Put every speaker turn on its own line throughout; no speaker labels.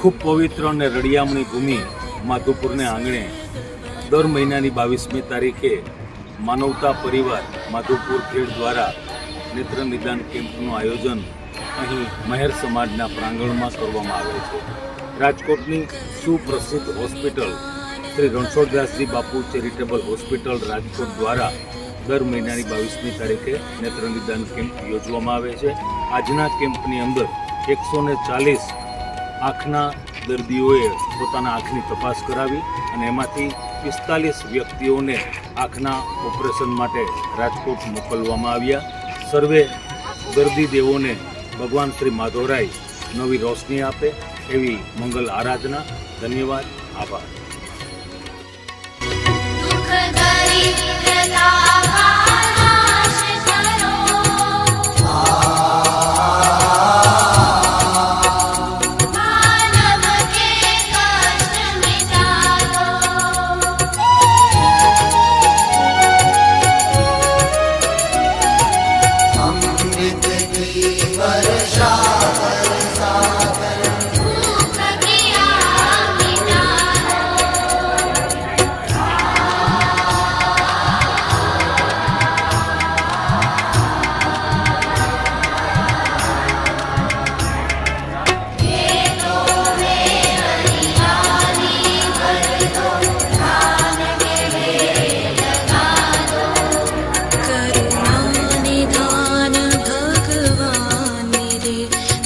ખૂબ પવિત્ર અને રળિયામણી ભૂમિ માધુપુરને આંગણે દર મહિનાની બાવીસમી તારીખે માનવતા પરિવાર માધુપુર ખેડ દ્વારા નેત્ર નિદાન કેમ્પનું આયોજન અહીં મહેર સમાજના પ્રાંગણમાં કરવામાં આવે છે. રાજકોટની સુપ્રસિદ્ધ હોસ્પિટલ શ્રી રણછોડદાસજી બાપુ ચેરિટેબલ હોસ્પિટલ રાજકોટ દ્વારા દર મહિનાની બાવીસમી તારીખે નેત્ર નિદાન કેમ્પ યોજવામાં આવે છે. આજના કેમ્પની અંદર એકસો ચાલીસ આંખના દર્દીઓએ પોતાના આંખની તપાસ કરાવી અને એમાંથી પિસ્તાલીસ વ્યક્તિઓને આંખના ઓપરેશન માટે રાજકોટ મોકલવામાં આવ્યા. સર્વે દર્દી દેવોને ભગવાન શ્રી માધવરાય નવી રોશની આપે એવી મંગલ આરાધના. ધન્યવાદ. આભાર.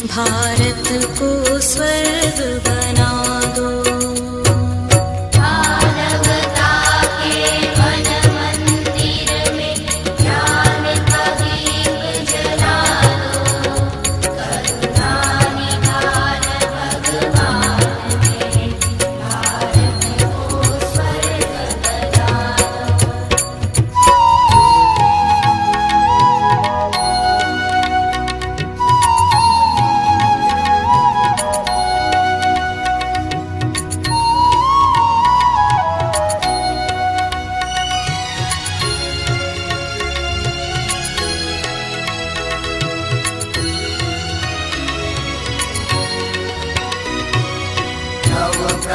भारत को स्वर्ग बना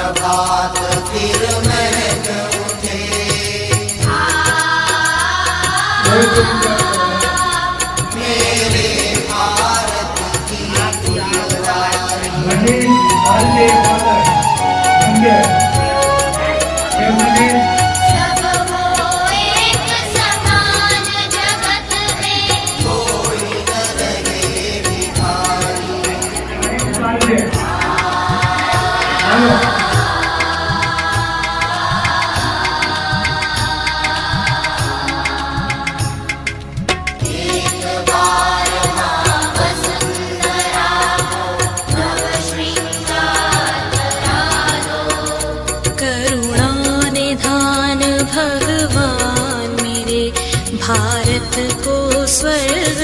प्रभात भारत की
Yeah. भगवान मेरे भारत को स्वर्ग